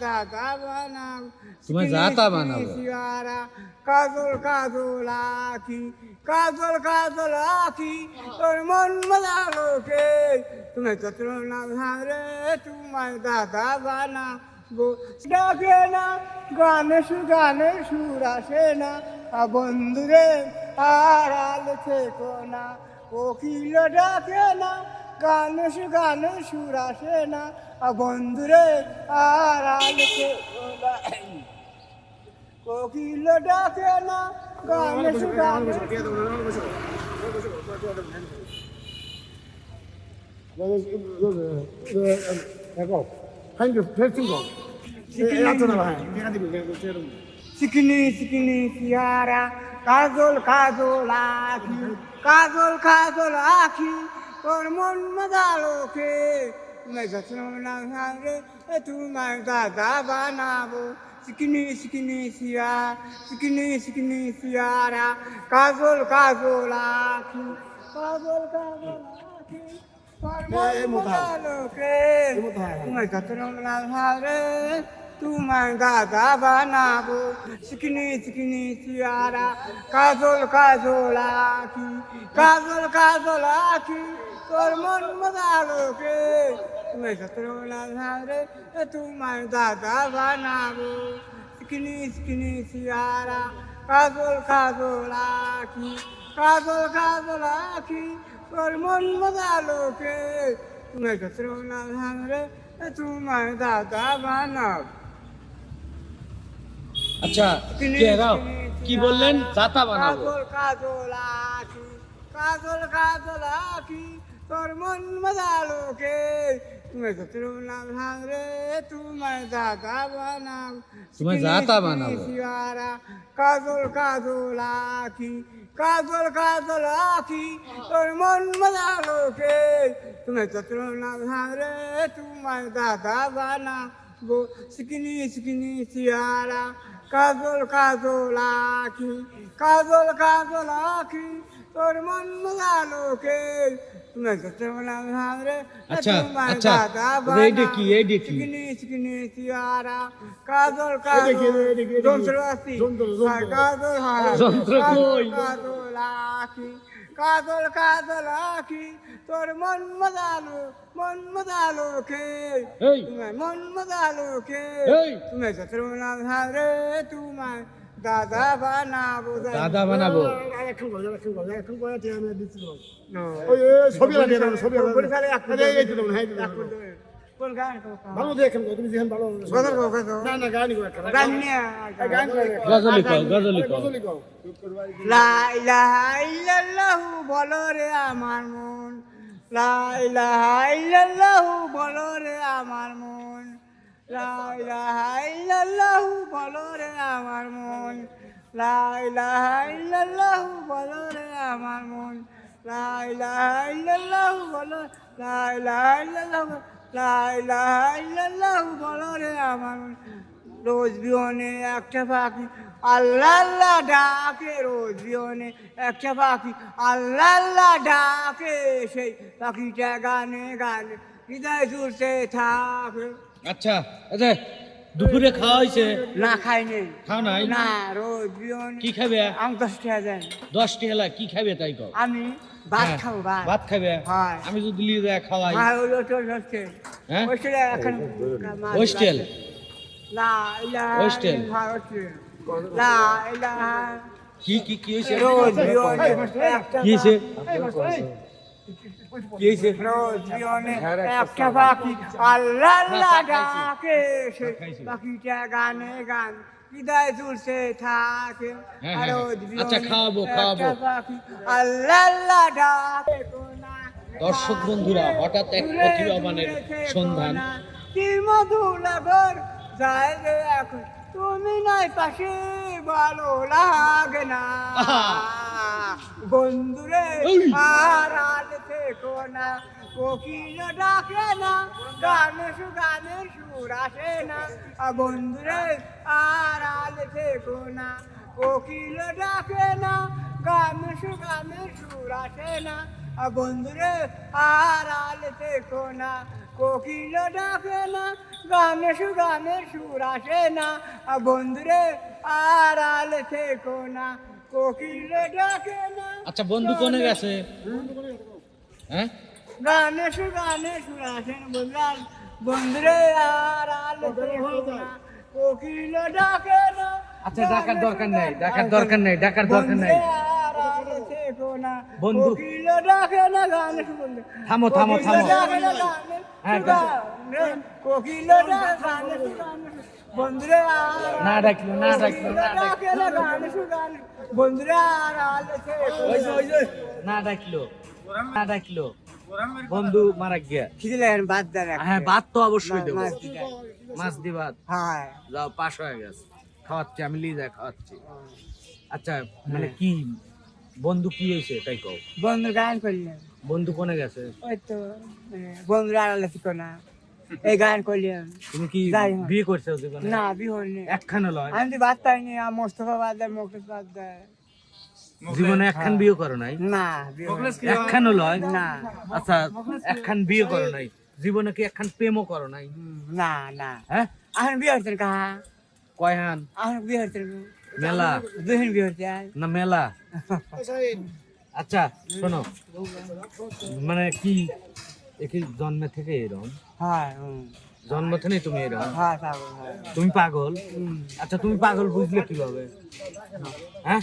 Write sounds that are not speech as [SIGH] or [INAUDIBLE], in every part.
দাদা বানাবো তোমায় দাদা বানাবো। শিয়ারা কাজল কাজল আখি কাজল কাজল আখি তোর মন মালালোকে তুমি চত্র না ধারে তোমায় দাদা বানাবো ডাকে না গানে সু গানে সুর আসে না বন্ধুরে আর আল থেকো না কোকিল ডাকে না গানে গানে সুর আসে না। বন্ধুরে আর আল থেকো না কোকিল ডাকে না গানে গানে। চিকনি চিকনি সিয়ারা কাজল কাজল আখি কাজল কাজল আখি তোর মন মজালোকে যত্ন না রে তোমার দাদা বানাবো। চিকনি চিকনি সিয়া চিকনি চিকনি সিয়ারা কাজল কাজল আখি কাজল কাজল আখি তোমার দাদা বানাবো। চিকনি চিকনি সিয়ারা কাজল কাজল আখি কাজল কাজল আখি তোর মন মজালোকে তুমি সত্র রে তোমার দাদা বানাবো চিকনি চিকনি সিয়ারা কাজল কাজল আখি কাজল কাজল আখি তোর মন মজালোকে তুমি সত্র রে তোমার দাদা বানাবো আচ্ছা কে রাও কি বললেন দাতা বানাবো কাজল কাজল আখি কাজল কাজল আখি তোর মন মজালোকে তুমি শত্রু না ভাঙরে তোমার দাদা বানাও তোমায় দাদা বানাবো। শিয়ারা কাজল কাজল আখি কাজল কাজল আখি তোর মন মজালোকে তুমি শত্রু না ভাঙরে তোমার দাদা বানাবো সিকিনি সিকিনি শিয়ারা কাজল কাজল আখি কাজল কাজল আখি তোর মন মজালোকে তুমি সত্যমনা ভাঙরে আচ্ছা, আচ্ছা, এইটা কি, এইটা কি? চিকনি চিকনি সিয়ারা কাজল কাজল যন্ত্র আসি হ্যাঁ, কাজল হ্যাঁ যন্ত্র কাজল, কই? কাজল আখি কাজল কাজল আখি তোর মন মজালো মন মজালোকে এই। তোমার মন মজালোকে এই। তুমি শত্রুনা ভাঙরে তোমার দাদা বানাবো দাদা বানাবো। ছবি লাগিয়ে দেবেন ছবি পরিবারে এক আরে এই তো হ্যাঁ এই কোন গান। ভালো দেখেন তুমি দেখেন। ভালো গদর গো না না গানই গো একটা গান নিয়ে গান করে গজলি কও গজলি কও গজলি লা ইলাহা ইল্লাল্লাহু বলো রে আমার মন। লা ইলাহা ইল্লাল্লাহু বলো রে আমার মন। লা ইলাহা ইল্লাল্লাহু বলো রে আমার মন। লা ইলাহা ইল্লাল্লাহু বলো রে আমার মন। লা ইলাহা ইল্লাল্লাহু বলো লা ইলাহা ইল্লাল্লাহু লা ইলাহা ইল্লাল্লাহু বলো রে আমার মন। রোজ বিহনে একটা পাখি, আল্লাহ আল্লাহ ডাকে। রোজ বিহনে একটা পাখি আল্লাহ ডাকে। সেই পাখিটা গানে গানে, হৃদয় জুড়তে থাকে। আচ্ছা আচ্ছা দুপুরে খাওয়া হয়েছে না খাইনি। খাও নাই? না রোজ কি খাবে আমি দশ টাকা দেন দশ টেলা কি খাবে তাই কও? আমি ভাত হ্যাঁ, খাব ভাত। ভাত খাবে হ্যাঁ। আমি যদি লিয়ে যায় খাওয়াই। হ্যাঁ হ্যাঁ? হোস্টেলে এখন হোস্টেল? কি কি কি হয়েছে কি হয়েছে রোজ জীবনে একটা পাখি আল্লাহ আল্লাহ ডাকে সে খাইছে। পাখিটা গানে গান হৃদয় তুলতে থাকে হ্যাঁ, আর হ্যাঁ, রোজ হ্যাঁ। জীবনে আচ্ছা, খাওয়াবো, খাওয়াবো। আল্লাহ আল্লাহ ডাকে দর্শক বন্ধুরা, হঠাৎ এক প্রতিভাবানের সন্ধান। কি মধুর লাগর যায় রে এখন তুমি নাই পাশে ভালো লাগে না বন্ধুরে। আর না কোকিল ডাকে না গানে সু গানে সুর আসে না। বন্ধুরে আর আল থেকো না কোকিল ডাকে না গানে সু গানে সুর আসে না। বন্ধুরে আর আল থেকো না কোকিল ডাকে না গানে সুগানে সুর আসে না। বন্ধুরে আর আলে থেকো না কোকিল ডাকে না আচ্ছা বন্ধু কোনে গেছে? হ্যাঁ? গানে সুগানে সুর আসে না বন্ধুরা বন্ধুরে আর আলে কোকিল ডাকে না আচ্ছা ডাকার দরকার নেই ডাকার দরকার নেই ডাকার দরকার নেই। বন্ধু। গানে থামো, থামো, থামো। হ্যাঁ, গানে না ডাকলো না ডাকলো না ডাকলো। না ডাকলো। বন্ধু মারা গিয়া। খিদে দেন হ্যাঁ ভাত তো অবশ্যই দেবো। মাছ দি ভাত। হ্যাঁ। যাও পাশ হয়ে গেছে। খাওয়াচ্ছি আমি লিয়ে যা খাওয়াচ্ছি। আচ্ছা মানে কি বন্ধু কি হয়েছে তাই কও। বন্ধু গান করলেন বন্ধু কোনে গেছে? ওই তো বন্ধুরা আড়ালে না। এই গান করলেন তুমি কি যাই বিয়ে করছ না বিহন নেই একখানে লয়। আমি তো বাদ পাইনি আমার মোস্তফা বাদ দেয় মুকেশ বাদ দেয়। জীবনে একখান বিয়ে করো নাই? না একখানও লয়? না। আচ্ছা একখান বিয়ে করো নাই। জীবনে কি একখান প্রেমও করো নাই? না না। হ্যাঁ? এখন বিয়ে হচ্ছেন কাহা কয়হান এখন বিয়ে হচ্ছেন মেলা? দুদিন বিয়ে হচ্ছে না মেলা? আচ্ছা শোনো। মানে কি একই জন্মে থেকে এরকম হ্যাঁ হুম, জন্ম থেকে তুমি এরকম হ্যাঁ হ্যাঁ। তুমি পাগল? আচ্ছা তুমি পাগল বুঝলে কীভাবে? হ্যাঁ।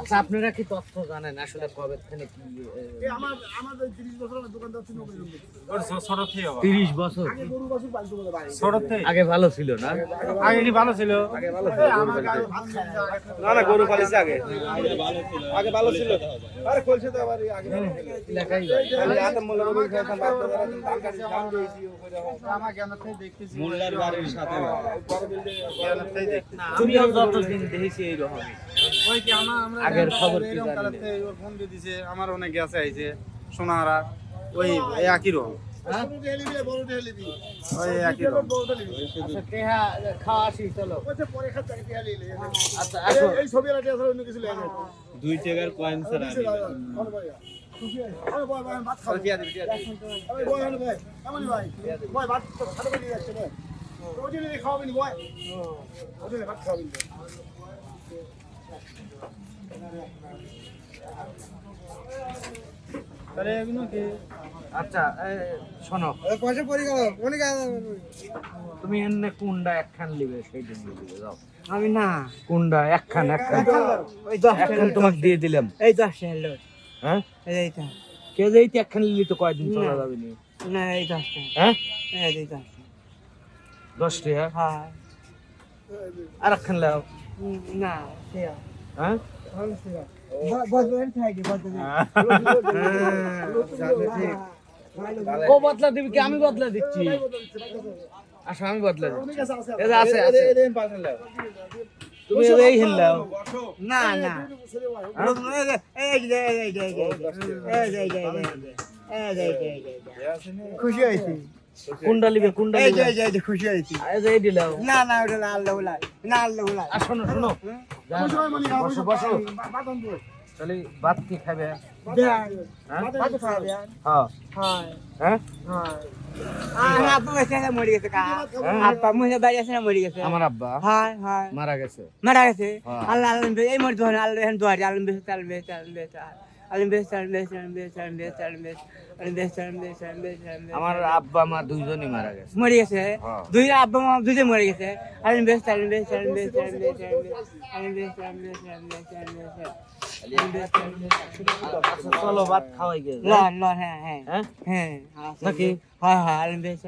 আচ্ছা, আপনারা কি তথ্য জানেন আসলে কবে থেকে কি আমাদের বছর আমার আগে ভালো ছিল না? আগে কি ভালো ছিল? না না গরু পালিছে আগে। আগে ভালো ছিল। হ্যাঁ। তুমি যতদিন দেখেছি এই আগের খবর কি ওর আমার অনেক গেছে আইছে সোনারা ওই একই রকম। দুই টাকার কয়েন ছাড়া ভাই ভাত খাওয়াবেন ভাই ভাত খাওয়াবেন তাহলে এগুলো কি? আচ্ছা শোনো। পয়সা পড়ে গেল অনেক তুমি এনে কুন্ডা একখান লিবে সেই দিন দিবে যাও। আমি না। কুন্ডা একখান একখান। ওই দশ একখান তোমাকে দিয়ে দিলাম। এই দশ হলো হ্যাঁ? এইটা। কে যে এই একখান লিলি তো কয়দিন চলা। যাবে নি? না এই দশটা হ্যাঁ? এই দশ টাকা হ্যাঁ। আর একখান লাও। না সে ও বদলা দিবি কি আমি বদলা দিচ্ছি আসো আমি বদলা দিচ্ছি তুমি না না খুশি হয়েছি কুন্ডা লিবে কুন্ডা এই যে লিবে এই যে এই যে খুশি হয়েছি। এই যে এই দিলাও না না ওটা না আল্লাহ উলাই না আল্লাহ উলাই আর শোনো শোনো। যা, বসো বসো। তাহলে ভাত কি খাবে? দেন হ্যাঁ? খাবে। হ্যাঁ। হ্যাঁ? হ্যাঁ। হ্যাঁ আর আপু এসে মরে গেছে কা। আপা মুহে বাড়ি এসে মরে গেছে। আমার আব্বা হয় হয়। মারা গেছে। মারা গেছে। হ্যাঁ। আল্লাহ আল্লাহ এই মরে আল্লাহ আল্লাহ বেশ আল্লাহ বেশ আল্লাহ বেশ আমার আব্বা মা দুইজনই মারা গেছে মরে গেছে হ্যাঁ। দুই আব্বা মা দুইজন মরে গেছে আল্লাহ বেশ আল্লাহ বেশ বেশ আল্লাহ বেশ বেশ বেশ বেশ আল্লাহ বেশ আচ্ছা চলো ভাত খাওয়াই গে লন লন হ্যাঁ হ্যাঁ হ্যাঁ হ্যাঁ নাকি? হ্যাঁ হ্যাঁ আল্লাহ বেশ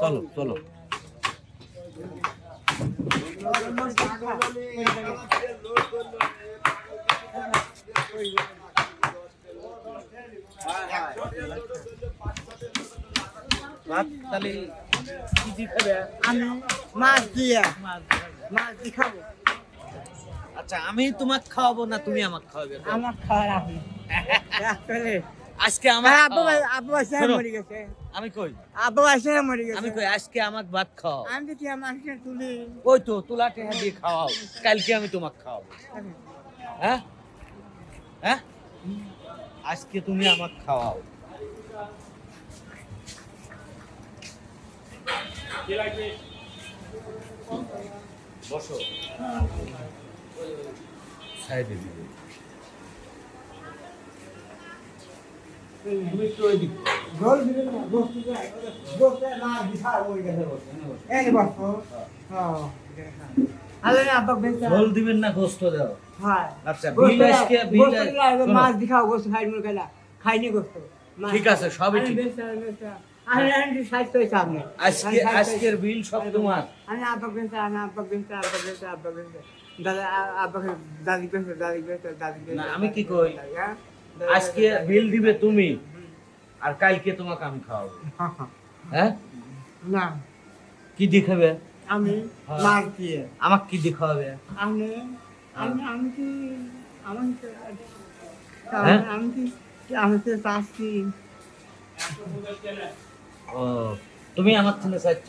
চলো চলো মাছ দিয়ে মাছ দিয়ে খাব। আচ্ছা আমি তোমাকে খাওয়াবো না তুমি আমাকে খাওয়াবে? আমার খাওয়ার আপনি [LAUGHS] আজকে আমার হ্যাঁ আব্বা। আব্বা মরে গেছে। আমি কই? আব্বা এসে মরে গেছে। আমি কই আজকে আমাক ভাত খাও আমি তো কি মানুষের তুলি। ওই তো তোলা টেহা দিয়ে খাওয়াও। কালকে আমি তোমাকে খাওয়াবো। হ্যাঁ? হ্যাঁ? আজকে তুমি আমার খাওয়াও। বসো। সাইডে দিবে তুমি একটু ওই দিক গোল দিবেন না গোস্ত গোস্ত না দিশা মরে গেছে এই নে বস। হ্যাঁ আলে না আব্বা বেঁচে ঝোল দিবেন না গোস্ত দাও। হ্যাঁ আচ্ছা বিল আজকে বিল গোস্ত দিলে শোনো, মাছ দিখাও গোস্ত খাই মরে গেলা খাইনি গোস্ত। ঠিক আছে, সবই আমি ঠিক। আজকে আজকের বিল সব তোমার। দাদা দাদি দাদি দাদি না, আমি কি কই? আজকে বিল দিবে তুমি। আর কালকে তোমাকে আমি খাওয়াবো। [LAUGHS] হ্যাঁ? না। কি দেখাবে আমি হ্যাঁ। মাছ দিয়ে। আমাকে কি দেখাবে আমি আমি আমি কি আমি কি? আমি তো চাচ্ছি? ও তুমি আমার থেকে চাচ্ছ?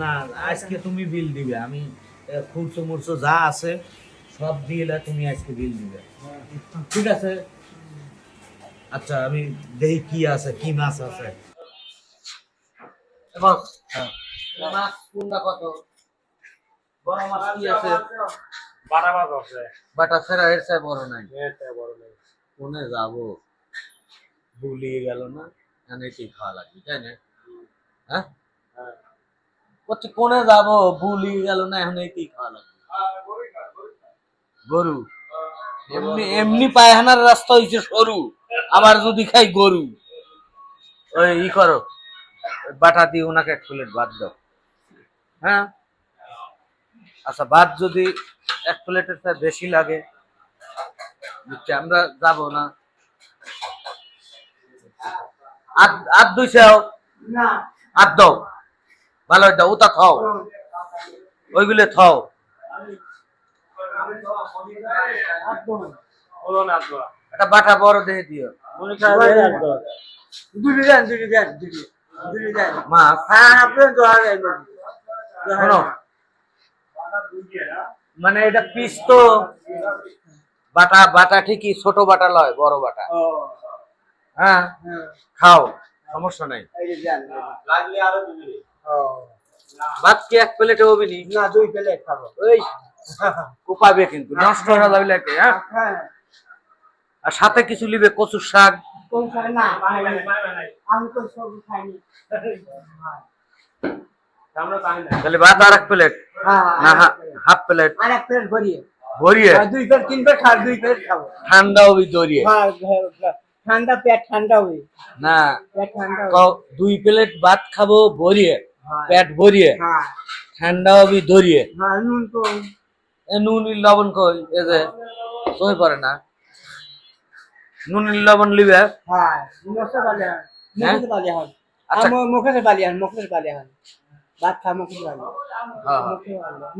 না আজকে তুমি বিল দিবে। আমি এ, খুরসো যা আছে সব দিলে তুমি আজকে বিল দিবে। ঠিক আছে? আচ্ছা আমি দেখি কি আছে কি মাছ আছে। হ্যাঁ। মাছ কোনটা কত? বড় মাছ কি আছে? বাটা মাছ আছে। বাটা ছাড়া এর চাই বড় নাই। এটা বড় নেই। কোনে যাব? ভুলিয়ে গেল না? এনে কি খাওয়া লাগবে তাই না? হ্যাঁ? বলছি কোনে যাব? ভুলিয়ে গেল না এখন কি খাওয়া লাগবে? গরু এমনি এমনি পায়খানার রাস্তা হয়েছে সরু। আবার যদি খাই গরু। ওই ই করো বাটা দিয়ে ওনাকে এক প্লেট ভাত দাও। হ্যাঁ? আচ্ছা ভাত যদি এক প্লেটের চেয়ে বেশি লাগে বুঝছি, আমরা যাব না? আদ আদ দুই চাও? না। দাও। ভালো দাও ওটা খাও। ওইগুলো খাও। একটা বাটা বড় দেখে দিও। দুটি দেন দুটি দেন দুটি দুটি দেন। মাছ। হ্যাঁ আপনি শোনো মানে এটা পিস তো বাটা বাটা ঠিকই ছোট বাটা লয় বড় বাটা। হ্যাঁ? খাও সমস্যা নাই। ভাত কি এক প্লেটে হবে নি? না দুই প্লেট খাব। ওই কোপাবে কিন্তু নষ্ট হয়ে যাবে লাগে হ্যাঁ? আর সাথে কিছু লিবে কচুর শাক। কোন খায় না নাই নাই আমি তো সব খাইনি। না [LAUGHS] তাহলে ভাত আর এক প্লেট হ্যাঁ না হাফ প্লেট আর এক প্লেট ভরিয়ে। ভরিয়ে? দুই প্লেট তিন প্লেট খাও দুই প্লেট খাব ঠান্ডা হবি দরিয়ে হ্যাঁ ঠান্ডা পেট ঠান্ডা হবে। না পেট ঠান্ডা দুই প্লেট ভাত খাব ভরিয়ে। হ্যাঁ। পেট ভরিয়ে। হ্যাঁ। ঠান্ডা হবি হ্যাঁ নুন তো নুন লবণ কই এ যে সই পড়ে না। নুন লবণ লিবে। হ্যাঁ মুখে বালি হন হ্যাঁ? মুখে বালি হন আচ্ছা। মুখে বালি হন মুখে বালি হন ভাত হ্যাঁ। মুখে বালি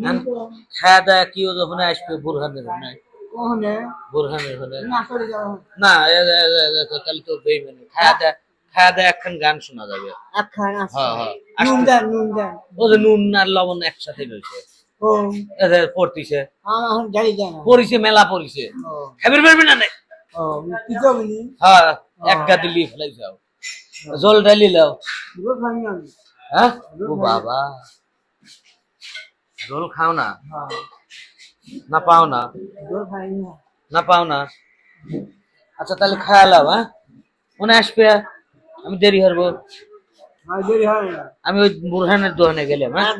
নুন তো খাওয়া দাওয়া কি ওখানে আসবে বুরহানের ওখানে। ওখানে? বুরহানের ওখানে। না করে যাও। না এ, এ, এ, এ, তো বেইমানি খাওয়া দাওয়া খাওয়া দাওয়া একখান গান শোনা যাবে। একখান হ্যাঁ হ্যাঁ। নুন দেন নুন দেন। ও যে নুন আর লবণ একসাথে রয়েছে। ও। এ পড়তিছে। পরিছে মেলা পরিছে ও। খাবির পারবি না হ্যাঁ এক গাদি লিয়ে ফেলাই যাও। জল ঢালি লাও হ্যাঁ? ও বাবা। জল খাও না? হ্যাঁ। না পাও না? না। পাও না? আচ্ছা তাহলে খায়া লাও হ্যাঁ? মনে আসবে আমি দেরি হয় না। আমি ওই বুরহানের দোকানে গেলাম হ্যাঁ?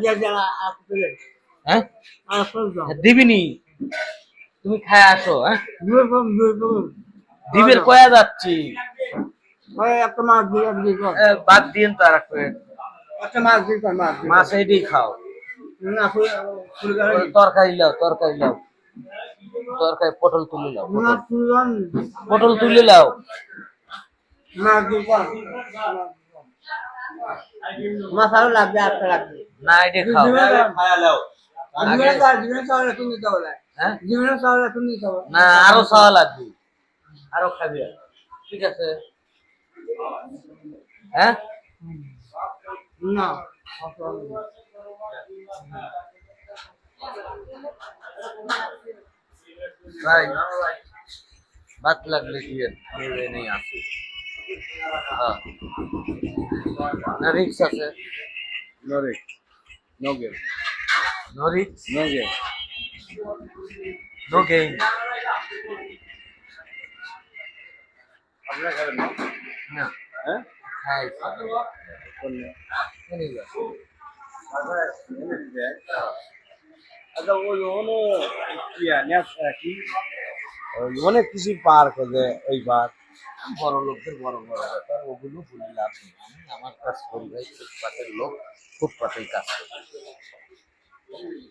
হ্যাঁ? দিবিনি। তুমি খায় আসো হ্যাঁ? দিবের কয়া যাচ্ছি? দিয়ে দিয়ে বাদ দিন তো আর একটা মাছ কর মাছ মাছ এইটাই খাও। তরকারি লাও তরকারি লাও তরকারি পটল তুলে লাও পটল। তুলে লাও মাছ আরও লাগবে একটা লাগবে। না এটা খাও। হ্যাঁ? না আরও খাওয়া লাগবে। আরও খাবি। ঠিক আছে। হ্যাঁ? না ভাই বাত লাগলে দিয়ে নেবে নেই আসি হ্যাঁ না রিক্স আছে নরে নগে নো রিক্স নগে নো গেইন আপনারা খাবেন না না হ্যাঁ হ্যাঁ কোনটা? আচ্ছা ওই অনেক কিছু পার্ক আছে ওই পার্ক বড় লোকদের বড় বড় ব্যাপার, ওগুলো বলে লাভ আমার কাজ করি ভাই, ফুটপাতের লোক ফুটপাতেই কাজ করি।